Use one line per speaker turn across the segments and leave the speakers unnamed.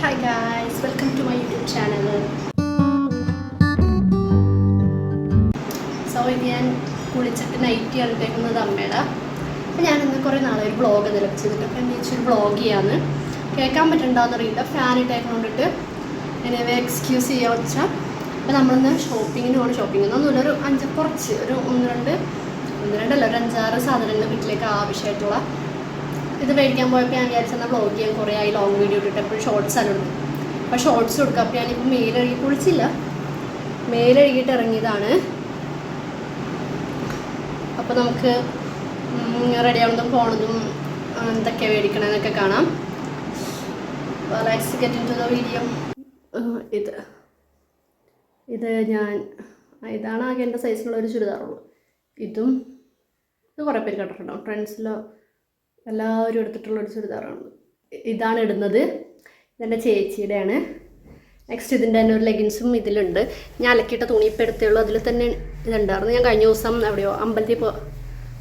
Hi guys welcome to my YouTube channel so ഇത് ഞാൻ കുളിച്ചിട്ട് നൈറ്റ് കണ്ടിരിക്കുന്നത് അമ്മയുടെ അപ്പം ഞാനിന്ന് കുറേ നാളെ ഒരു വ്ളോഗ് നിലം ചെയ്തിട്ട് അപ്പം എന്ന് വെച്ചൊരു വ്ളോഗ് ചെയ്യാന്ന്. കേൾക്കാൻ പറ്റുന്നുണ്ടോയെന്ന് അറിയില്ല ഫാൻ ഇട്ടേക്കൊണ്ടിട്ട് എനിവേ എക്സ്ക്യൂസ് ചെയ്യാൻ വെച്ചാൽ അപ്പം നമ്മളിന്ന് ഷോപ്പിങ്ങിന് പോകണം ഷോപ്പിംഗ് ഒന്നുമില്ല ഒരു അഞ്ച് കുറച്ച് ഒരു ഒന്ന് രണ്ട് ഒന്ന് രണ്ടല്ല ഒരു അഞ്ചാറ് സാധനങ്ങൾ വീട്ടിലേക്ക് ആവശ്യമായിട്ടുള്ള ഇത് മേടിക്കാൻ പോയപ്പോൾ ഞാൻ വിചാരിച്ചെന്നാൽ ബ്ലോഗ് ചെയ്യാൻ കുറേ ആയി ലോങ് വീഡിയോ ഇട്ടിട്ട്. എപ്പോഴും ഷോർട്സ് ആണ് ഇടുന്നത് അപ്പോൾ ഷോർട്സ് കൊടുക്കുക അപ്പോൾ ഞാനിപ്പോൾ മേലഴുകി കുളിച്ചില്ല. മേലഴുകിയിട്ട് ഇറങ്ങിയതാണ്. അപ്പോൾ നമുക്ക് റെഡി ആവുന്നതും പോണതും എന്തൊക്കെ മേടിക്കണമെന്നൊക്കെ കാണാം. Let's get to the video ഇത്. ഇത് ഞാൻ ഇതാണ് ആകെ എന്റെ സൈസിലുള്ള ഒരു ചുരിദാറുള്ളൂ ഇതും ഇത് കുറേ പേര് കണ്ടിട്ടുണ്ടാവും. ട്രെൻഡ്സിലോ എല്ലാവരും എടുത്തിട്ടുള്ള ഒരു ചുരിദാറാണ്. ഇതാണ് ഇടുന്നത്. ഇതെന്റെ ചേച്ചിയുടെയാണ്. നെക്സ്റ്റ് ഇതിന്റെ തന്നെ ഒരു ലെഗിൻസും ഇതിലുണ്ട്. ഞാൻ അലക്കിയിട്ട തുണി ഇപ്പം എടുത്തുള്ളൂ. അതിൽ തന്നെ ഇതുണ്ടായിരുന്നു. ഞാൻ കഴിഞ്ഞ ദിവസം എവിടെയോ അമ്പലത്തിൽ പോ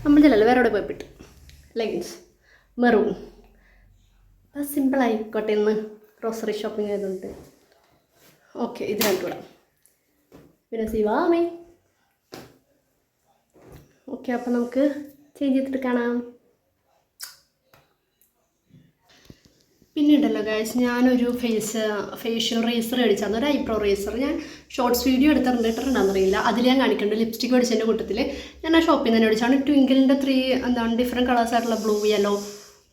അമ്പലത്തിലല്ല വേറെ എവിടെ പോയിപ്പിട്ട് ലെഗിൻസ് മെറൂൺ അപ്പം സിമ്പിളായിക്കോട്ടെ ഇന്ന്. ഗ്രോസറി ഷോപ്പിംഗ് ആയതുകൊണ്ട്. ഓക്കെ ഇത് രണ്ടുകൂടെ പിന്നെ സിവാമേ. ഓക്കെ അപ്പം നമുക്ക് ചേഞ്ച് ചെയ്തിട്ട് കാണാം. പിന്നെ ഉണ്ടല്ലോ ഗായ്സ് ഞാനൊരു ഫേസ് ഫേഷ്യൽ റേസർ അടിച്ചാൽ ഒരു ഐബ്രോ റേസർ ഞാൻ ഷോർട്സ് വീഡിയോ എടുത്തിട്ടുണ്ട് അതിൽ ഞാൻ കാണിക്കുന്നുണ്ട്. ലിപ്സ്റ്റിക് മേടിച്ചതിന്റെ കൂട്ടത്തിൽ ഞാൻ ആ ഷോപ്പിൽ നിന്ന് തന്നെ മേടിച്ചാണ് ട്വിങ്കിളിന്റെ ത്രീ എന്താണ് ഡിഫറെന്റ് കളേഴ്സ് ആയിട്ടുള്ള ബ്ലൂ യെല്ലോ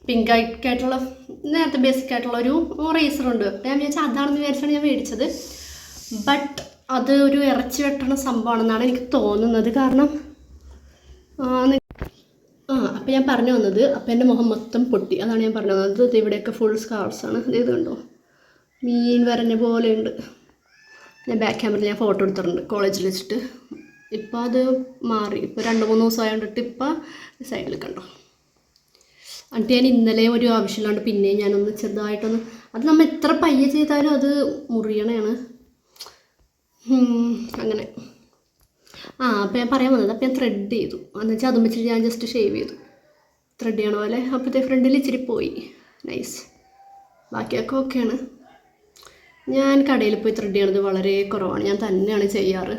പിങ്ക് ആയിട്ടുള്ള നേരത്തെ ബേസിക് ആയിട്ടുള്ള ഒരു റേസർ ഉണ്ട്. ഞാൻ വിചാരിച്ചാൽ അതാണെന്ന് വിചാരിച്ചാണ് ഞാൻ മേടിച്ചത്. ബട്ട് അത് ഒരു ഇറച്ചി വെട്ടണ സംഭവമാണെന്നാണ് എനിക്ക് തോന്നുന്നത്. കാരണം ആ, അപ്പം ഞാൻ പറഞ്ഞു വന്നത് അപ്പം എന്റെ മുഖം മൊത്തം പൊട്ടി. അതാണ് ഞാൻ പറഞ്ഞു വന്നത്. ഇത് ഇവിടെയൊക്കെ ഫുൾ സ്കാർസാണ് ഇത് കണ്ടോ? മീൻ വരഞ്ഞ ഉണ്ട്. ഞാൻ ബാക്ക് ക്യാമറയിൽ ഞാൻ ഫോട്ടോ എടുത്തിട്ടുണ്ട്. കോളേജിൽ വെച്ചിട്ട്. ഇപ്പം അത് മാറി. ഇപ്പോൾ രണ്ട് മൂന്ന് ദിവസം ആയതുകൊണ്ടിട്ട് ഇപ്പം സൈഡിൽ കണ്ടോ? എന്നിട്ട് ഞാൻ ഇന്നലെ ഒരു ആവശ്യമില്ലാണ്ട് പിന്നെയും ഞാനൊന്ന് ചെറുതായിട്ടൊന്ന് അത് നമ്മൾ എത്ര പയ്യെ ചെയ്താലും അത് മുറിയണയാണ് അങ്ങനെ. ആ അപ്പം ഞാൻ പറയാൻ വന്നത് അപ്പം ഞാൻ ത്രെഡ് ചെയ്തു. എന്ന് വെച്ചാൽ അതും വെച്ചിട്ട് ഞാൻ ജസ്റ്റ് ഷേവ് ചെയ്തു. ത്രെഡ് ചെയ്യണ പോലെ. അപ്പോഴത്തെ ഫ്രണ്ടിൽ ഇച്ചിരി പോയി. നൈസ് ബാക്കിയൊക്കെ ഓക്കെയാണ് ഞാൻ കടയിൽ പോയി ത്രെഡ് ചെയ്യണത് വളരെ കുറവാണ്. ഞാൻ തന്നെയാണ് ചെയ്യാറ്.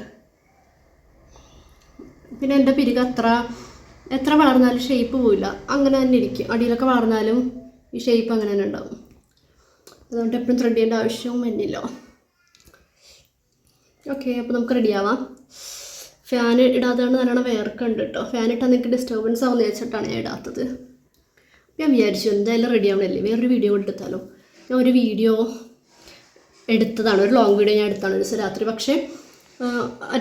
പിന്നെ എന്റെ പിരിക അത്ര എത്ര വളർന്നാലും ഷേപ്പ് പോയില്ല അങ്ങനെ തന്നെ ഇരിക്കും. അടിയിലൊക്കെ വളർന്നാലും ഈ ഷേപ്പ് അങ്ങനെ തന്നെ ഉണ്ടാവും. അതുകൊണ്ട് എപ്പോഴും ത്രെഡ് ചെയ്യേണ്ട ആവശ്യവും വരുന്നില്ല ഓക്കെ അപ്പോൾ നമുക്ക് റെഡി ആവാം. ഫാൻ ഇടാത്തതുകൊണ്ട് നല്ലോണം വേർക്കുണ്ട് കേട്ടോ ഫാൻ ഇട്ടാൽ നിങ്ങൾക്ക് ഡിസ്റ്റർബൻസ് ആവുന്ന വെച്ചിട്ടാണ് ഞാൻ ഇടാത്തത്. ഞാൻ വിചാരിച്ചു എന്തായാലും റെഡി ആവണല്ലേ? വേറൊരു വീഡിയോ എടുത്താലോ? ഞാൻ ഒരു വീഡിയോ എടുത്തതാണ്. ഒരു ലോങ് വീഡിയോ ഞാൻ എടുത്താണ്. ഒരു ദിവസം രാത്രി. പക്ഷേ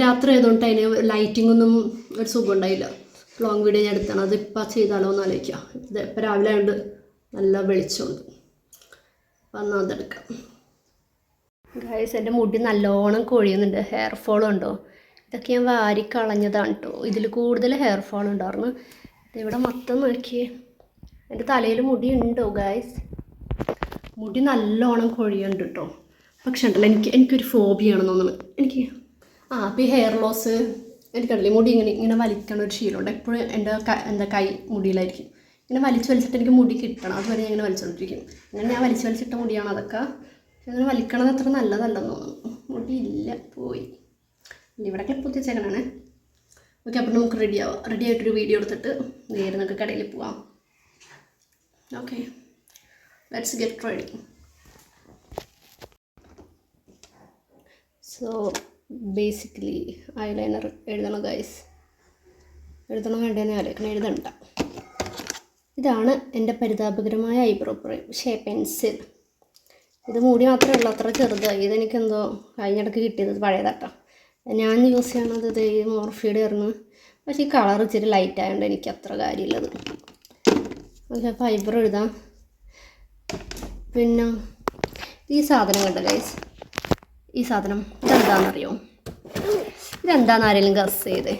രാത്രി ആയതുകൊണ്ട് അതിന് ലൈറ്റിംഗ് ഒന്നും ഒരു സുഖം ഉണ്ടായില്ല. ലോങ് വീഡിയോ ഞാൻ എടുത്താണ്. അതിപ്പോൾ ചെയ്താലോ എന്ന് ആലോചിക്കുക ഇത് ഇപ്പം രാവിലെ ആയതുകൊണ്ട് നല്ല വെളിച്ചമുണ്ട്. അപ്പം എന്നാൽ അതെടുക്കാം. ഗായസ് എന്റെ മുടി നല്ലോണം കൊഴിയുന്നുണ്ട്. ഹെയർ ഫോളുണ്ടോ ഇതൊക്കെ ഞാൻ വാരി കളഞ്ഞതാണ് കേട്ടോ ഇതിൽ കൂടുതൽ ഹെയർ ഫോൾ ഉണ്ടായിരുന്നു ഇവിടെ മൊത്തം നോക്കിയേ. എന്റെ തലയിൽ മുടി ഉണ്ടോ ഗായ്സ് മുടി നല്ലോണം കൊഴിയുണ്ട് കേട്ടോ പക്ഷെ ഉണ്ടല്ലോ എനിക്ക് എനിക്കൊരു ഫോബിയാണ് തോന്നുന്നത് എനിക്ക് ആ അപ്പോൾ ഈ ഹെയർ ലോസ് എനിക്കറിയില്ല മുടി ഇങ്ങനെ ഇങ്ങനെ വലിക്കണ ഒരു ശീലമുണ്ട് എപ്പോഴും എന്റെ എന്താ കൈ മുടിയിലായിരിക്കും. ഇങ്ങനെ വലിച്ചു വലിച്ചിട്ട് എനിക്ക് മുടി കിട്ടണം. അതുവരെ ഞാൻ ഇങ്ങനെ വലിച്ചുകൊണ്ടിരിക്കും അങ്ങനെ ഞാൻ വലിച്ചു വലിച്ചിട്ട മുടിയാണ് അതൊക്കെ. അങ്ങനെ വലിക്കണത് അത്ര നല്ലതല്ലെന്ന് തോന്നുന്നു. മുടിയില്ല പോയി. ഇവിടെ ക്ലിപ്പ് കുത്തിച്ചേക്കണേ ഓക്കെ അപ്പോൾ നമുക്ക് റെഡി ആവാം. റെഡി ആയിട്ടൊരു വീഡിയോ എടുത്തിട്ട് നേരെ നമുക്ക് കടയിൽ പോവാം. Okay let's get ready so basically eyeliner എഴുതണം ഗൈസ് എഴുതണം വേണ്ടതെന്ന് ആലോചിക്കണം. എഴുതണ്ട. ഇതാണ് എന്റെ പരിതാപകരമായ ഐബ്രോ പ്രൈം ഷേ പെൻസിൽ ഇത് മൂടി മാത്രമേ ഉള്ളൂ. അത്ര ചെറുതായി. ഇതെനിക്കെന്തോ കഴിഞ്ഞിടയ്ക്ക് കിട്ടിയത് പഴയതാട്ടോ. ഞാൻ യൂസ് ചെയ്യണത് ഇത് ഈ മോർഫിയുടെ ആയിരുന്നു പക്ഷേ ഈ കളർ ഇച്ചിരി ലൈറ്റ് ആയതുകൊണ്ട് എനിക്ക് അത്ര കാര്യമില്ലത് പക്ഷെ ഫൈബർ എഴുതാം. പിന്നെ ഈ സാധനം കണ്ടോ ഗൈസ് ഈ സാധനം ഇതെന്താണെന്നറിയോ ഇതെന്താണെന്ന് ആരെങ്കിലും ഗസ് ചെയ്തേ?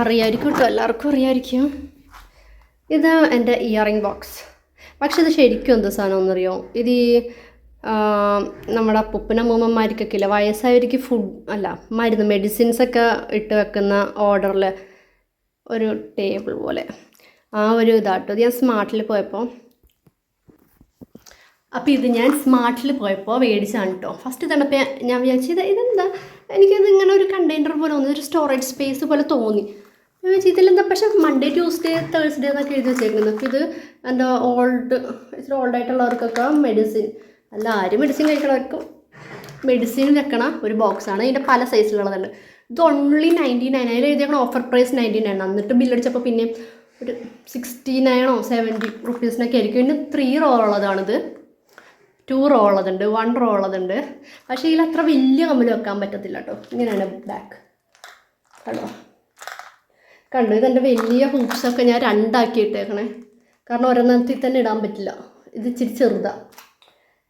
അറിയാമായിരിക്കും കേട്ടോ എല്ലാവർക്കും അറിയാമായിരിക്കും ഇതാ എന്റെ ഇയറിംഗ് ബോക്സ് പക്ഷെ ഇത് ശരിക്കും എന്ത് സാധനം എന്നറിയോ ഇത് ഈ നമ്മുടെ അപ്പൂപ്പനമ്മൂമ്മമാർക്കൊക്കെ ഇല്ല? വയസ്സായവർക്ക് ഫുഡ് അല്ല മരുന്ന് മെഡിസിൻസ് ഒക്കെ ഇട്ട് വെക്കുന്ന ഓർഡറിൽ ഒരു ടേബിൾ പോലെ. ആ ഒരു ഇതാട്ടോ. ഇത് ഞാൻ സ്മാർട്ടിൽ പോയപ്പോൾ അപ്പോൾ ഇത് ഞാൻ സ്മാർട്ടിൽ പോയപ്പോൾ മേടിച്ചാണ് കേട്ടോ ഫസ്റ്റ് തണുപ്പേ ഞാൻ വിചാരിച്ചു ഇത് ഇതെന്താ? എനിക്കത് ഇങ്ങനെ ഒരു കണ്ടെയ്നർ പോലെ തോന്നി ഒരു സ്റ്റോറേജ് സ്പേസ് പോലെ തോന്നി. വിചാരിച്ചു ഇതിലെന്താ? പക്ഷേ മൺഡേ ട്യൂസ്ഡേ തേഴ്സ്ഡേ എന്നൊക്കെ എഴുതി വെച്ചേക്കുന്നത്. അപ്പോൾ ഇത് എന്താ ഓൾഡ് ഇച്ചിരി ഓൾഡായിട്ടുള്ളവർക്കൊക്കെ മെഡിസിൻ അല്ല ആരും മെഡിസിൻ കഴിക്കണവർക്കും മെഡിസിൻ വെക്കണ ഒരു ബോക്സാണ് ഇതിന്റെ പല സൈസിലുള്ളതുണ്ട് ഇത് ഓൺലി നയന്റി നയൻ അതിൽ എഴുതിയാണ് ഓഫർ പ്രൈസ് നയന്റി നയൻ എന്നിട്ട് ബില്ലടിച്ചപ്പോൾ പിന്നെ ഒരു സിക്സ്റ്റി നയനോ സെവന്റി റുപ്പീസിനൊക്കെ ആയിരിക്കും. ഇതിന് ത്രീ റോ ഉള്ളതാണിത്. ടു റോ ഉള്ളതുണ്ട്. വൺ റോ ഉള്ളതുണ്ട്. പക്ഷേ ഇതിൽ അത്ര വലിയ കമ്പിൽ വെക്കാൻ പറ്റത്തില്ല കേട്ടോ ഇങ്ങനെയാണ് ബാക്ക് കണ്ടോ? കണ്ടു? ഇതെന്റെ വലിയ ഹൂപ്സൊക്കെ ഞാൻ രണ്ടാക്കി ഇട്ടേക്കണേ കാരണം ഒരെണ്ണത്തിൽ തന്നെ ഇടാൻ പറ്റില്ല. ഇത് ഇച്ചിരി ചെറുതാണ്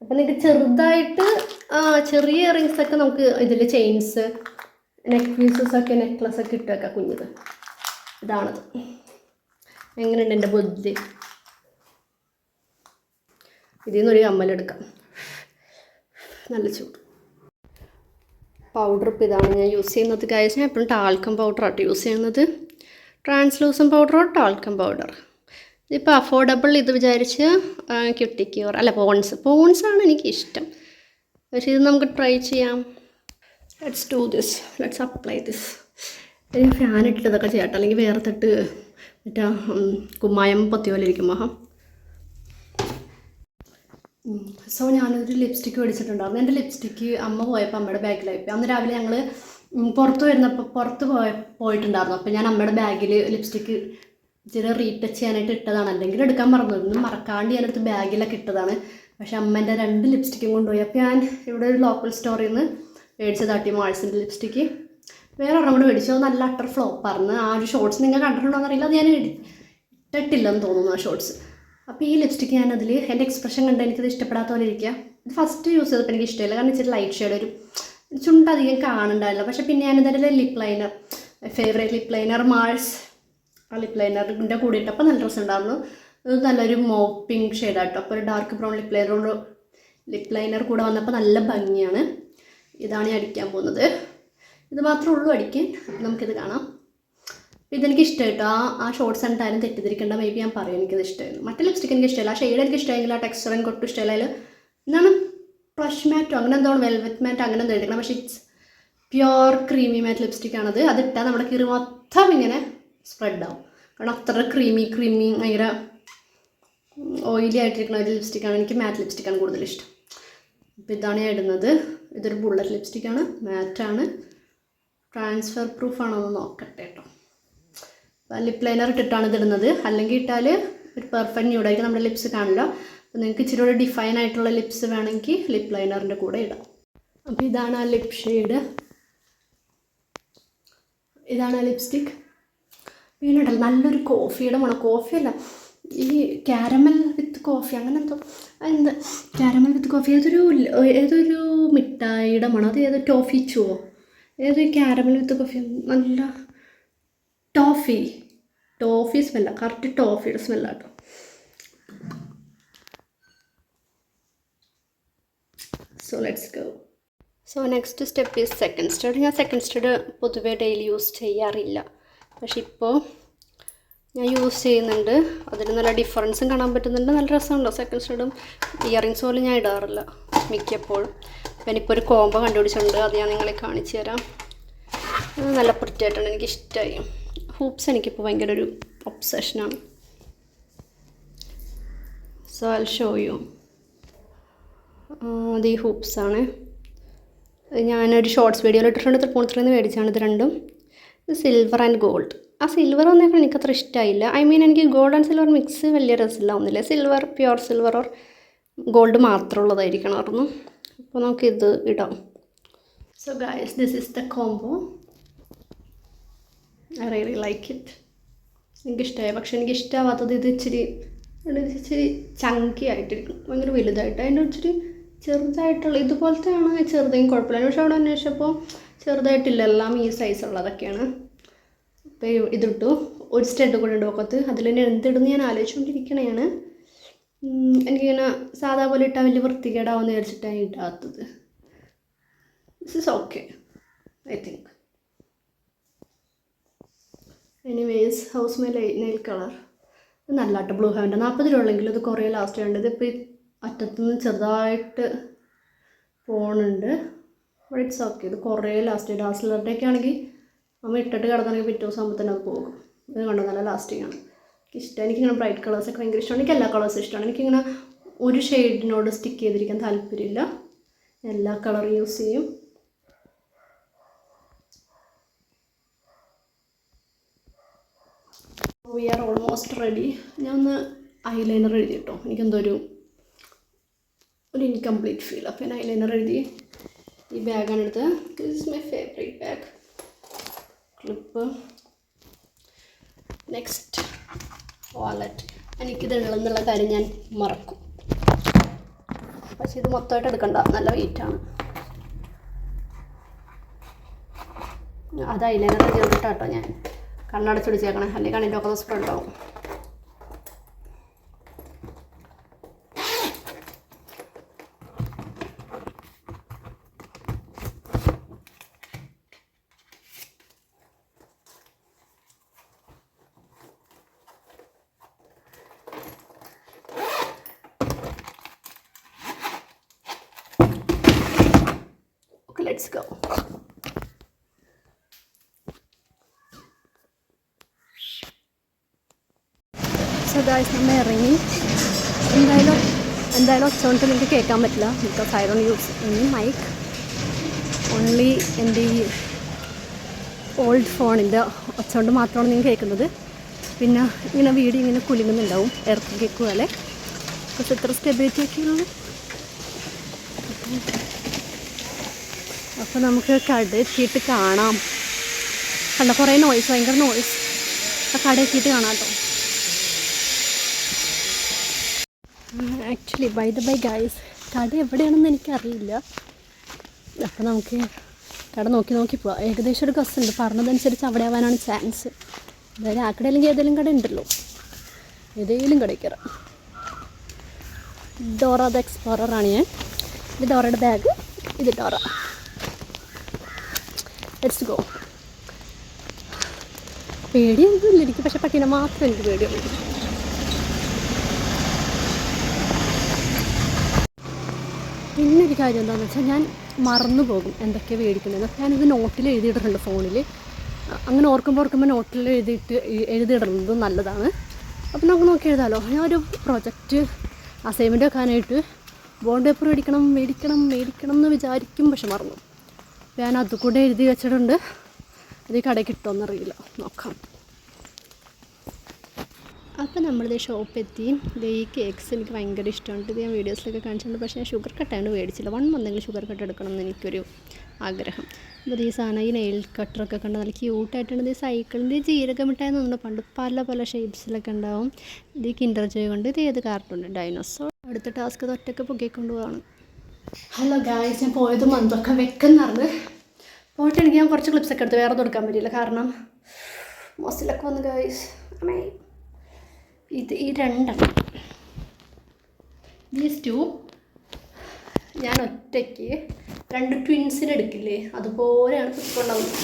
അപ്പം നിങ്ങൾക്ക് ചെറുതായിട്ട് ചെറിയ ഇയറിങ്സ് ഒക്കെ നമുക്ക് ഇതിൽ ചെയിൻസ് നെക്ക് പീസസ് ഒക്കെ നെക്ലസ് ഒക്കെ ഇട്ട് വെക്കാം കുഞ്ഞത്. ഇതാണത്. എങ്ങനെയുണ്ട് എന്റെ ബുദ്ധി? ഇതിൽ നിന്നൊരു കമ്മലെടുക്കാം നല്ല ചൂട്. പൗഡർ ഇപ്പോൾ ഇതാണ് ഞാൻ യൂസ് ചെയ്യുന്നത്. കാര്യം ഞാൻ എപ്പോഴും ടാൽക്കം പൗഡറാട്ടോ യൂസ് ചെയ്യുന്നത്. ട്രാൻസ്ലൂസൻ പൗഡറോ ടാൽക്കം പൗഡർ ഇതിപ്പോൾ അഫോർഡബിൾ ഇത് വിചാരിച്ച് ക്യൂട്ടിക്യൂർ അല്ല പോൺസ് പോൺസാണ് എനിക്ക് ഇഷ്ടം പക്ഷേ ഇത് നമുക്ക് ട്രൈ ചെയ്യാം. Let's do this let's apply this ഇനി ഫാൻ ഇട്ടിട്ടതൊക്കെ ചെയ്യട്ടെ അല്ലെങ്കിൽ വേറെ തട്ട് മറ്റേ കുമ്മായം പൊത്തി പോലെ ഇരിക്കും. മഹാം സോ ഞാനൊരു ലിപ്സ്റ്റിക്ക് മേടിച്ചിട്ടുണ്ടായിരുന്നു. എന്റെ ലിപ്സ്റ്റിക്ക് അമ്മ പോയപ്പോൾ അമ്മയുടെ ബാഗിലായി അന്ന് രാവിലെ ഞങ്ങൾ പുറത്ത് വരുന്നപ്പോൾ പുറത്ത് പോയ പോയിട്ടുണ്ടായിരുന്നു. അപ്പോൾ ഞാൻ അമ്മയുടെ ബാഗിൽ ലിപ്സ്റ്റിക്ക് ഇച്ചിരി റീടച്ച് ചെയ്യാനായിട്ട് ഇട്ടതാണ്. അല്ലെങ്കിൽ എടുക്കാൻ മറന്നിരുന്നു മറക്കാണ്ട് ഞാനെടുത്ത് ബാഗിലൊക്കെ ഇട്ടതാണ്. പക്ഷേ അമ്മേന്റെ രണ്ട് ലിപ്സ്റ്റിക്കും കൊണ്ടുപോയി. അപ്പോൾ ഞാൻ ഇവിടെ ഒരു ലോക്കൽ സ്റ്റോറിൽ നിന്ന് മേടിച്ചതാട്ടി മാൾസിന്റെ ലിപ്സ്റ്റിക്ക് വേറെ ഒരെണ്ണം കൂടെ മേടിച്ചു. നല്ല അട്ടർ ഫ്ലോപ്പായിരുന്നു ആ. ഒരു ഷോർട്സ് നിങ്ങൾ കണ്ടിട്ടുണ്ടോ എന്നറിയില്ല. അത് ഞാൻ ഇടി- ഇട്ടിട്ടില്ലെന്ന് തോന്നുന്നു ആ ഷോർട്സ് അപ്പോൾ ഈ ലിപ്സ്റ്റിക്ക് ഞാനതിൽ എന്റെ എക്സ്പ്രഷൻ കണ്ട് എനിക്കത് ഇഷ്ടപ്പെടാത്ത പോലെ ഇരിക്കുക. ഇത് ഫസ്റ്റ് യൂസ് ചെയ്തപ്പോൾ എനിക്ക് ഇഷ്ടമില്ല. കാരണം ഇച്ചിരി ലൈറ്റ് ഷെയ്ഡ് ഒരു ചുണ്ട് അധികം കാണുന്നുണ്ടായില്ല പക്ഷേ പിന്നെ ഞാനിതിന്റെ lip liner favourite lip liner Mars ആ ലിപ്പ് ലൈനറിന്റെ കൂടെ ഇട്ടപ്പോൾ നല്ല ഡ്രസ്സ് ഉണ്ടായിരുന്നു. ഇത് നല്ലൊരു പിങ്ക് ഷെയ്ഡാട്ടോ അപ്പോൾ ഒരു ഡാർക്ക് ബ്രൗൺ ലിപ്പ് ലൈനറോട് ലിപ് ലൈനർ കൂടെ വന്നപ്പോൾ നല്ല ഭംഗിയാണ്. ഇതാണ് ഞാൻ അടിക്കാൻ പോകുന്നത്. ഇത് മാത്രമേ ഉള്ളൂ അടിക്കാൻ. നമുക്കിത് കാണാം. ഇതെനിക്ക് ഇഷ്ടമായിട്ടോ ആ ആ ഷോർട്സ് എന്തായാലും തെറ്റിദ്ധരിക്കേണ്ട. മേ ബി ഞാൻ പറയും എനിക്കത് ഇഷ്ടമായിരുന്നു മറ്റേ ലിപ്സ്റ്റിക്ക് എനിക്ക് ഇഷ്ടമില്ല ആ ഷെയ്ഡ് എനിക്ക് ഇഷ്ടമെങ്കിൽ ആ ടെക്സ്ചർ എനിക്ക് ഒട്ടും ഇഷ്ടമില്ല എന്താണ്? ഫ്ലഷ് മാറ്റോ അങ്ങനെ എന്തോ വെൽവെറ്റ് മാറ്റ് അങ്ങനെ എന്തോ എടുക്കണം പക്ഷേ ഇറ്റ്സ് പ്യുവർ ക്രീമി മാറ്റ് ലിപ്സ്റ്റിക്കാണത് അതിട്ടാൽ നമ്മുടെ കിറി മൊത്തം ഇങ്ങനെ സ്പ്രെഡ് ആവും. കാരണം അത്ര ക്രീമി ക്രീമി ഭയങ്കര ഓയിലി ആയിട്ടിരിക്കുന്ന ഒരു ലിപ്സ്റ്റിക്കാണ് എനിക്ക് മാറ്റ് ലിപ്സ്റ്റിക്കാണ് കൂടുതൽ ഇഷ്ടം. അപ്പോൾ ഇതാണ് ഞാൻ ഇടുന്നത്. ഇതൊരു ബുള്ളറ്റ് ലിപ്സ്റ്റിക്കാണ് മാറ്റാണ് ട്രാൻസ്ഫർ പ്രൂഫ് എന്ന് നോക്കട്ടെ കേട്ടോ ലിപ് ലൈനർ ഇട്ടിട്ടാണ് ഇതിടുന്നത്. അല്ലെങ്കിൽ ഇട്ടാൽ ഒരു പെർഫെക്റ്റ് ന്യൂഡായിരിക്കും നമ്മുടെ ലിപ്സ് കാണില്ല അപ്പോൾ നിങ്ങൾക്ക് ഇച്ചിരി കൂടെ ഡിഫൈൻ ആയിട്ടുള്ള ലിപ്സ് വേണമെങ്കിൽ ലിപ് ലൈനറിന്റെ കൂടെ ഇടാം. അപ്പോൾ ഇതാണ് ആ ലിപ് ഷെയ്ഡ് ഇതാണ് ആ ലിപ്സ്റ്റിക് പിന്നെ ഉണ്ടല്ലോ നല്ലൊരു കോഫിയുടെ മണം. കോഫിയല്ല ഈ ക്യാരമൽ വിത്ത് കോഫി അങ്ങനെ എന്തോ. എന്താ ക്യാരമൽ വിത്ത് കോഫി ഏതൊരു ഏതൊരു മിഠായിയുടെ മണം? അത് ഏതോ ടോഫി ചുവോ ഏതൊരു ക്യാരമൽ വിത്ത് കോഫി നല്ല ടോഫി ടോഫി സ്മെല്ല കറക്റ്റ് ടോഫിയുടെ സ്മെല്ലാട്ടോ so let's go so next step is second stud ഞാൻ സെക്കൻഡ് സ്റ്റഡ് പൊതുവേ ഡെയിലി യൂസ് ചെയ്യാറില്ല. പക്ഷെ ഇപ്പോൾ ഞാൻ യൂസ് ചെയ്യുന്നുണ്ട്. അതിൽ നല്ല ഡിഫറൻസും കാണാൻ പറ്റുന്നുണ്ട്. നല്ല രസമുണ്ടോ. സെക്കൻഡ് സ്റ്റഡും ഇയറിങ്സ് പോലും ഞാൻ ഇടാറില്ല മിക്കപ്പോഴും. എനിക്കിപ്പോൾ ഒരു കോംബോ കണ്ടുപിടിച്ചിട്ടുണ്ട്. അത് ഞാൻ നിങ്ങളെ കാണിച്ചു തരാം. നല്ല വൃത്തിയായിട്ടാണ് എനിക്ക് ഇഷ്ടമായി ഹൂപ്സ് എനിക്കിപ്പോൾ ഭയങ്കര ഒരു ഒബ്സഷനാണ് സോ ഐ ഷോ യു അത് ഈ ഹൂപ്സാണ് ഞാനൊരു ഷോർട്സ് വീഡിയോയിൽ ഇട്ടിട്ടുണ്ട്. തൃപ്പൂണിത്തുറയിൽ നിന്ന് മേടിച്ചാണ് ഇത് രണ്ടും. ഇത് സിൽവർ ആൻഡ് ഗോൾഡ് ആ സിൽവർ വന്നേക്കാൻ എനിക്കത്ര ഇഷ്ടമായില്ല ഐ മീൻ എനിക്ക് ഗോൾഡ് ആൻഡ് സിൽവർ മിക്സ് വലിയ രസമില്ല ഒന്നില്ല silver pure silver or gold മാത്രമുള്ളതായിരിക്കണമായിരുന്നു. അപ്പോൾ നമുക്ക് ഇത് ഇടാം. So guys this is the combo I really like it എനിക്കിഷ്ടമായി പക്ഷെ എനിക്ക് ഇഷ്ടമാവാത്തത് ഇത് ഇച്ചിരി ഇച്ചിരി ചങ്കി ആയിട്ടിരിക്കും. ഭയങ്കര വലുതായിട്ട്. അതിന്റെ ഇച്ചിരി ചെറുതായിട്ടുള്ള ഇതുപോലത്തെ ആണ് ചെറുതെങ്കിൽ കുഴപ്പമില്ല. പക്ഷെ അവിടെ അന്വേഷിച്ചപ്പോൾ ചെറുതായിട്ടില്ല എല്ലാം ഈ സൈസ് ഉള്ളതൊക്കെയാണ്. അപ്പോൾ ഇതിട്ടു. ഒരു സ്റ്റെഡ് കൂടെ ഉണ്ട് ഒക്കത്ത് അതിൽ തന്നെ എന്തിടുന്ന് ഞാൻ ആലോചിച്ചുകൊണ്ടിരിക്കണേയാണ് എനിക്കിങ്ങനെ സാധാ പോലെ ഇട്ടാൽ വലിയ വൃത്തികേടാവുമെന്ന് വിചാരിച്ചിട്ടാണ് ഇടാത്തത്. This is okay I think anyways how's my nail colour നല്ല കേട്ടോ ബ്ലൂ ഹാൻഡ് നാൽപ്പത് രൂപ ഉള്ളെങ്കിലും ഇത് കുറേ ലാസ്റ്റ് ഉണ്ട് ഇതിപ്പോൾ ഈ അറ്റത്തുനിന്ന് ചെറുതായിട്ട് പോണുണ്ട്. ബട്ട് ഇറ്റ്സ് ഓക്കെ ഇത് കുറേ ലാസ്റ്റ് ഡാസ്ലറുടെയൊക്കെ ആണെങ്കിൽ നമ്മൾ ഇട്ടിട്ട് കിടക്കണമെങ്കിൽ പിറ്റേ ദിവസം ആകുമ്പോൾ തന്നെ അത് പോകും. ഇത് കണ്ടോ? നല്ല ലാസ്റ്റിംഗ് ആണ്. എനിക്ക് ഇഷ്ടം. എനിക്കിങ്ങനെ ബ്രൈറ്റ് കളേഴ്സൊക്കെ ഭയങ്കര ഇഷ്ടമാണ്. എനിക്ക് എല്ലാ കളേഴ്സും ഇഷ്ടമാണ്. എനിക്കിങ്ങനെ ഒരു ഷെയ്ഡിനോട് സ്റ്റിക്ക് ചെയ്തിരിക്കാൻ താല്പര്യമില്ല. എല്ലാ കളറും യൂസ് ചെയ്യും. വി ആർ ഓൾമോസ്റ്റ് റെഡി ഞാൻ ഒന്ന് ഐലൈനർ എഴുതി കേട്ടോ എനിക്കെന്തോ ഒരു ഒരു ഇൻകംപ്ലീറ്റ് ഫീൽ അപ്പോൾ ഞാൻ ഐലൈനർ എഴുതി. ഈ ബാഗാണ് എടുത്തത്. This is my favourite bag clip next wallet എനിക്കിത് ഉള്ളെന്നുള്ള കാര്യം ഞാൻ മറക്കും. പക്ഷെ ഇത് മൊത്തമായിട്ട് എടുക്കണ്ട. നല്ല വെയിറ്റാണ് അത് ഐലൈനർ ഞാൻ. കണ്ണടച്ച് പിടിച്ചേക്കണേ. അല്ലെങ്കിൽ കണ്ണിന്റെ ഒക്കെ സ്പ്രെഡ് ആവും okay let's go so guys നമ്മൾ ഇറങ്ങി എന്തായാലും എന്തായാലും ഒച്ചോണ്ട് നിങ്ങൾക്ക് കേൾക്കാൻ പറ്റില്ല. Because I don't use any mic only എന്റെ ഈ ഓൾഡ് ഫോണിന്റെ ഒച്ചോണ്ട് മാത്രമാണ് നിങ്ങൾ കേൾക്കുന്നത്. പിന്നെ ഇങ്ങനെ വീഡിയോ ഇങ്ങനെ കുലുങ്ങുന്നുണ്ടാവും. ഇറക്കി കേൾക്കുക പോലെ പക്ഷെ എത്ര സ്റ്റെബിലിറ്റി ഒക്കെയുള്ളത് അപ്പോൾ നമുക്ക് കട എത്തിയിട്ട് കാണാം. കണ്ട കുറേ നോയ്സ് ഭയങ്കര നോയ്സ് ആ കട എത്തിയിട്ട് കാണാം കേട്ടോ. Actually by the by guys കട എവിടെയാണെന്ന് എനിക്കറിയില്ല. അപ്പോൾ നമുക്ക് കട നോക്കി നോക്കി പോവാം. ഏകദേശം ഒരു ബസ് ഉണ്ട്. പറഞ്ഞതനുസരിച്ച് അവിടെ ആവാനാണ് ചാൻസ് അതായത് ആ കട അല്ലെങ്കിൽ ഏതെങ്കിലും കട ഉണ്ടല്ലോ. ഏതെങ്കിലും കടയിൽ കയറാം. ഡോറ ദ എക്സ്പ്ലോററാണ് ഞാൻ. ഇത് ഡോറയുടെ ബാഗ് ഇത് ഡോറ. ലെറ്റ്സ് ഗോ പേടിയൊന്നുമില്ല എനിക്ക്. പക്ഷെ പട്ടീനെ മാത്രം എനിക്ക് പേടിയുള്ളൂ. ഒരു കാര്യം എന്താണെന്ന് വെച്ചാൽ ഞാൻ മറന്നു പോകും എന്തൊക്കെയാണ് മേടിക്കുന്നത്. ഞാനിത് നോട്ടിൽ എഴുതിയിട്ടിട്ടുണ്ട് ഫോണിൽ അങ്ങനെ ഓർക്കുമ്പോൾ ഓർക്കുമ്പോൾ നോട്ടിൽ എഴുതിയിട്ട് എഴുതിയിടുന്നത് നല്ലതാണ്. അപ്പോൾ നമുക്ക് നോക്കി എഴുതാമല്ലോ ഒരു പ്രൊജക്റ്റ് അസൈൻമെന്റ് വെക്കാനായിട്ട് ബോണ്ട് പേപ്പർ മേടിക്കണം മേടിക്കണം മേടിക്കണം എന്ന് വിചാരിക്കും പക്ഷെ മറന്നു. ഞാൻ അതുകൂടെ എഴുതി വെച്ചിട്ടുണ്ട്. അത് ഈ കടയ്ക്ക് കിട്ടുമെന്നറിയില്ല നോക്കാം. അപ്പോൾ നമ്മളിത് ഷോപ്പ് എത്തി ഇത് ഈ കേക്ക്സ് എനിക്ക് ഭയങ്കര ഇഷ്ടമുണ്ട്. ഇത് ഞാൻ വീഡിയോസിലൊക്കെ കാണിച്ചിട്ടുണ്ട്. പക്ഷേ ഞാൻ ഷുഗർ കട്ടാണ് മേടിച്ചില്ല. വൺ മന്തെങ്കിലും ഷുഗർ കട്ട് എടുക്കണം എന്ന് എനിക്കൊരു ആഗ്രഹം. അപ്പോൾ ഈ സാധനം ഈ നെയിൽ കട്ടറൊക്കെ കണ്ട് നല്ല ക്യൂട്ടായിട്ടുണ്ട്. ഈ സൈക്കിളിന്റെ ജീരക മിഠായി എന്നുണ്ട് പണ്ട് പല പല ഷേപ്സിലൊക്കെ ഉണ്ടാവും. ഇത് കിൻഡർ ജോയ് കൊണ്ട് ഇത് ഏത് കാർട്ടുണ്ട് ഡൈനോസോർ അടുത്ത ടാസ്ക് ഇത് ഒറ്റയ്ക്ക് പൊക്കിക്കൊണ്ട് പോവാണ്. ഹലോ ഗായ്സ് ഞാൻ പോയത് മന്തൊക്കെ വെക്കുന്നറിഞ്ഞ് പോയിട്ടാണെങ്കിൽ ഞാൻ കുറച്ച് ക്ലിപ്സൊക്കെ എടുത്ത് വേറെ കൊടുക്കാൻ പറ്റില്ല കാരണം മോസിലൊക്കെ വന്ന് ഗായ്സ് അമ്മേ. ഇത് ഈ രണ്ടെണ്ണം. ദീസ് ടു ഞാൻ ഒറ്റയ്ക്ക് രണ്ട് ട്വിൻസിന് എടുക്കില്ലേ? അതുപോലെയാണ് കുത്തിക്കൊണ്ടാവുന്നത്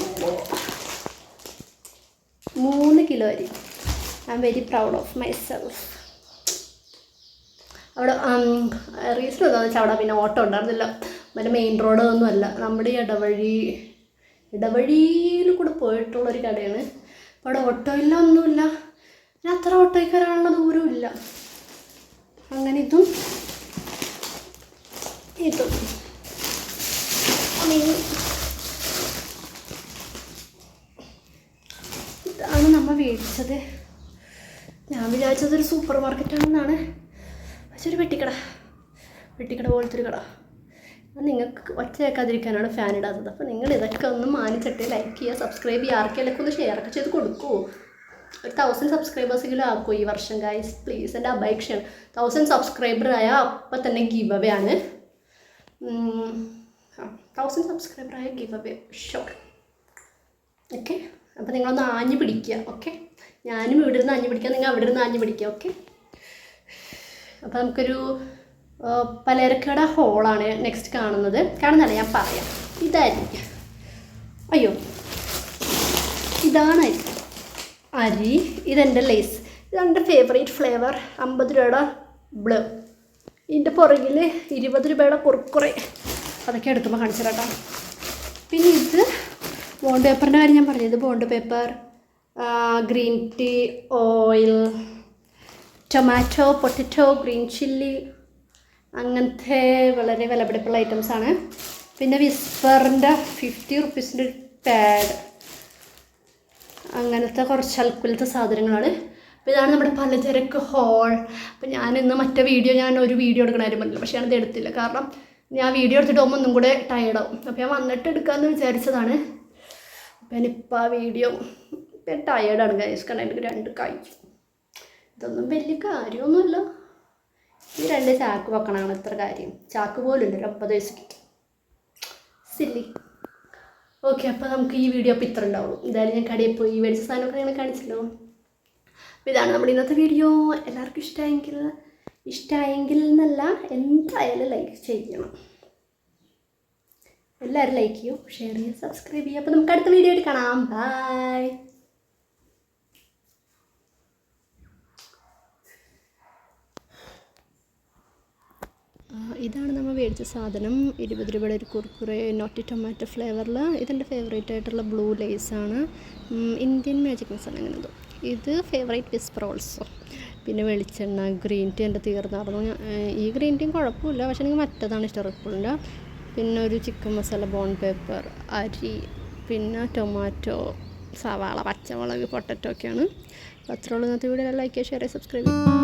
അപ്പോ മൂന്ന് കിലോ അരി. I am very proud of myself അവിടെ റീസൺ എന്താണെന്ന് വെച്ചാൽ അവിടെ പിന്നെ ഓട്ടോ ഉണ്ടായിരുന്നില്ല. മറ്റേ മെയിൻ റോഡ് ഒന്നും അല്ല. നമ്മുടെ ഈ ഇടവഴി ഇടവഴിയിൽ കൂടെ പോയിട്ടുള്ളൊരു കടയാണ്. അവിടെ ഓട്ടോ ഇല്ല ഒന്നുമില്ല. പിന്നെ അത്ര ഓട്ടോയ്ക്ക് വരാനുള്ള ദൂരമില്ല അങ്ങനെ ഇതും ഇതും. ഇതാണ് നമ്മൾ മേടിച്ചത്. ഞാൻ വിചാരിച്ചത് ഒരു സൂപ്പർ മാർക്കറ്റാണെന്നാണ് പക്ഷെ ഒരു വെട്ടിക്കട വെട്ടിക്കട പോലത്തെ ഒരു കട. നിങ്ങൾക്ക് ഒറ്റ കേൾക്കാതിരിക്കാനാണ് ഫാൻ ഇടാത്തത്. അപ്പോൾ നിങ്ങൾ ഇതൊക്കെ ഒന്ന് മാനിച്ചിട്ട് ലൈക്ക് ചെയ്യുക സബ്സ്ക്രൈബ് ചെയ്യുക ആർക്കെല്ലാം ഒന്ന് ഷെയർ ഒക്കെ ചെയ്ത് കൊടുക്കുമോ ഒരു തൗസൻഡ് സബ്സ്ക്രൈബേഴ്സെങ്കിലും ആക്കുമോ ഈ വർഷം ഗൈസ് പ്ലീസ് എന്റെ അപേക്ഷയാണ്. തൗസൻഡ് സബ്സ്ക്രൈബർ ആയാൽ അപ്പം തന്നെ ഗീവ് അവേ ആണ് തൗസൻഡ് സബ്സ്ക്രൈബർ ആയ ഗീവ് അവേ ഷോർ ഓക്കെ അപ്പോൾ നിങ്ങളൊന്ന് ആഞ്ഞു പിടിക്കുക ഓക്കെ ഞാനും ഇവിടെ നിന്ന് ആഞ്ഞു പിടിക്കുക നിങ്ങൾ അവിടെ നിന്ന് ആഞ്ഞു പിടിക്കുക ഓക്കെ അപ്പോൾ നമുക്കൊരു പലചരക്കട ഹോളാണ് നെക്സ്റ്റ് കാണുന്നത്. കാണുന്നതല്ല ഞാൻ പറയാം. ഇതായിരിക്കും. അയ്യോ. ഇതാണ് അരി ഇതെന്റെ ലേസ് ഇതെന്റെ ഫേവറേറ്റ് ഫ്ലേവർ അമ്പത് രൂപയുടെ ബ്ലൂ ഇതിന്റെ പുറകിൽ ഇരുപത് രൂപയുടെ കുറുക്കുറെ. അതൊക്കെ എടുക്കുമ്പോൾ കാണിച്ചു കേട്ടോ പിന്നെ ഇത് ബോണ്ട് പേപ്പറിന്റെ കാര്യം ഞാൻ പറഞ്ഞത് bond paper green tea oil tomato potato green chilli അങ്ങനത്തെ വളരെ വിലപിടിപ്പുള്ള ഐറ്റംസാണ് പിന്നെ വിസ്പറിന്റെ ഫിഫ്റ്റി റുപ്പീസിന്റെ പാഡ് അങ്ങനത്തെ കുറച്ച് അൽക്കുലത്തെ സാധനങ്ങളാണ്. അപ്പോൾ ഇതാണ് നമ്മുടെ പലചരക്ക് ഹോൾ അപ്പോൾ ഞാൻ ഇന്ന് മറ്റേ വീഡിയോ ഞാൻ ഒരു വീഡിയോ എടുക്കണ കാര്യം പറഞ്ഞില്ല. പക്ഷേ ഞാനത് എടുത്തില്ല. കാരണം ഞാൻ വീഡിയോ എടുത്തിട്ട് പോകുമ്പോൾ ഒന്നും കൂടെ ടയർഡാവും അപ്പോൾ ഞാൻ വന്നിട്ട് എടുക്കാമെന്ന് വിചാരിച്ചതാണ്. അപ്പം ഞാനിപ്പോൾ ആ വീഡിയോ ഇപ്പം ടയേർഡാണ് ഗൈസ് കാരണം എനിക്ക് രണ്ട് കൈ. ഇതൊന്നും വലിയ കാര്യമൊന്നുമല്ല. ഈ രണ്ട് ചാക്ക് വെക്കണമാണ് ഇത്ര കാര്യം. ചാക്ക് പോലും ഇല്ല ഒരു അമ്പത് വയസ്സൊക്കെ സില്ലി ഓക്കെ അപ്പോൾ നമുക്ക് ഈ വീഡിയോ അപ്പോൾ ഇത്ര ഉണ്ടാവുള്ളൂ. എന്തായാലും ഞാൻ കടയിൽ പോയി മേടിച്ച സാധനമൊക്കെ ഞങ്ങൾ കാണിച്ചല്ലോ അപ്പോൾ ഇതാണ് നമ്മുടെ ഇന്നത്തെ വീഡിയോ എല്ലാവർക്കും ഇഷ്ടമായെങ്കിൽ ഇഷ്ടമായെങ്കിൽ എന്നല്ല എന്തായാലും ലൈക്ക് ചെയ്യണം. എല്ലാവരും ലൈക്ക് ചെയ്യൂ ഷെയർ ചെയ്യും സബ്സ്ക്രൈബ് ചെയ്യും. അപ്പോൾ നമുക്ക് അടുത്ത വീഡിയോ ആയിട്ട് കാണാം. ബൈ ഇതാണ് നമ്മൾ മേടിച്ച സാധനം. ഇരുപത് രൂപയുടെ ഒരു കുർക്കുറെ നോട്ടി ടൊമാറ്റോ ഫ്ലേവറിൽ ഇതെന്റെ ഫേവറേറ്റ് ആയിട്ടുള്ള ബ്ലൂ ലേസാണ് ഇന്ത്യൻ മാജിക് മസാല അങ്ങനെ എന്തോ ഇത് ഫേവറേറ്റ് വിസ്പർ ഓൾസോ പിന്നെ വെളിച്ചെണ്ണ ഗ്രീൻ ടീ എന്റെ തീർന്നായിരുന്നു ഈ ഗ്രീൻ ടീം കുഴപ്പമില്ല. പക്ഷേ എനിക്ക് മറ്റേതാണ് ഇഷ്ടം റിപ്പിളിന്റെ പിന്നെ ഒരു ചിക്കൻ മസാല ബോൺ പേപ്പർ അരി പിന്നെ ടൊമാറ്റോ സവാള പച്ചമുളക് പൊട്ടറ്റോ ഒക്കെയാണ്. അത്രയുള്ള ഇന്നത്തെ വീഡിയോ ലൈക്ക് ഷെയർ സബ്സ്ക്രൈബ് ചെയ്യും